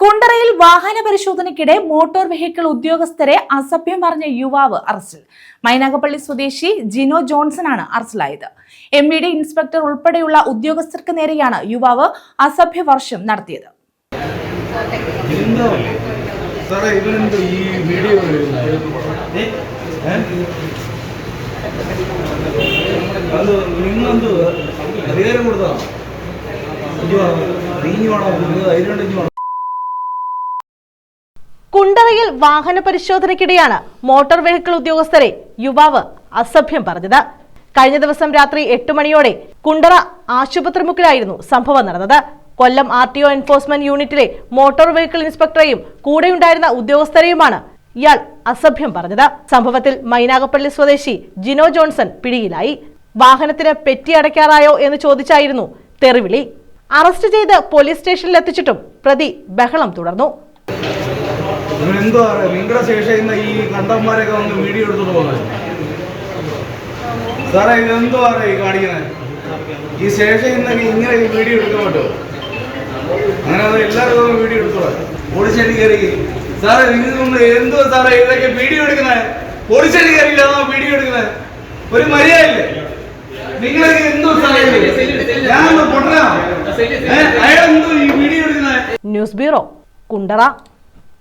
കുണ്ടറയിൽ വാഹന പരിശോധനയ്ക്കിടെ motor vehicle ഉദ്യോഗസ്ഥരെ അസഭ്യം പറഞ്ഞ യുവാവ് അറസ്റ്റിൽ. മൈനാഗപ്പള്ളി സ്വദേശി ജിനോ ജോൺസൺ ആണ് അറസ്റ്റിലായത്. എം ഇ ഡി ഇൻസ്പെക്ടർ ഉൾപ്പെടെയുള്ള ഉദ്യോഗസ്ഥർക്ക് നേരെയാണ് യുവാവ് അസഭ്യ വർഷം നടത്തിയത്. അധികാരം കുണ്ടറയിൽ വാഹന പരിശോധനയ്ക്കിടെയാണ് മോട്ടോർ വെഹിക്കിൾ ഉദ്യോഗസ്ഥരെ യുവാവ് അസഭ്യം പറഞ്ഞത്. കഴിഞ്ഞ ദിവസം രാത്രി എട്ട് മണിയോടെ കുണ്ടറ ആശുപത്രി മുക്കിലായിരുന്നു സംഭവം നടന്നത്. Kollam R T O enforcement യൂണിറ്റിലെ മോട്ടോർ വെഹിക്കിൾ ഇൻസ്പെക്ടറെയും കൂടെയുണ്ടായിരുന്ന ഉദ്യോഗസ്ഥരെയുമാണ് ഇയാൾ അസഭ്യം പറഞ്ഞത്. സംഭവത്തിൽ മൈനാഗപ്പള്ളി സ്വദേശി ജിനോ ജോൺസൺ പിടിയിലായി. വാഹനത്തിന് പെറ്റി അടയ്ക്കാറായോ എന്ന് ചോദിച്ചായിരുന്നു തെറിവിളി. അറസ്റ്റ് ചെയ്ത് പോലീസ് സ്റ്റേഷനിൽ എത്തിച്ചിട്ടും പ്രതി ബഹളം തുടർന്നു. ഇവനെന്തോ അറിയാം നിങ്ങളുടെ ശേഷം ഈ കണ്ടന്മാരൊക്കെ വന്ന് വീഡിയോ എടുത്തോണ്ട് പോകുന്നത്. സാറേ ഇതെന്തോ അറിയാം ഈ കാണിക്കുന്നത്? ഈ ശേഷം ഇന്നൊക്കെ ഇങ്ങനെ വീഡിയോ എടുക്കാൻ പറ്റുമോ? അങ്ങനെ എല്ലാവരും വീഡിയോ എടുത്തോളാം. പോലീസ്റ്റേഷൻ കയറി. സാറേ നിങ്ങൾ എന്തോ സാറേ ഇതൊക്കെ വീഡിയോ എടുക്കുന്നത്? പോലീസ്റ്റേഷൻ കയറിയില്ല വീഡിയോ എടുക്കുന്നത്? ഒരു മര്യാദയില്ലേ? നിങ്ങളൊക്കെ എന്തോ സാറേ ഞാൻ ന്യൂസ് ബ്യൂറോ കുണ്ടറ.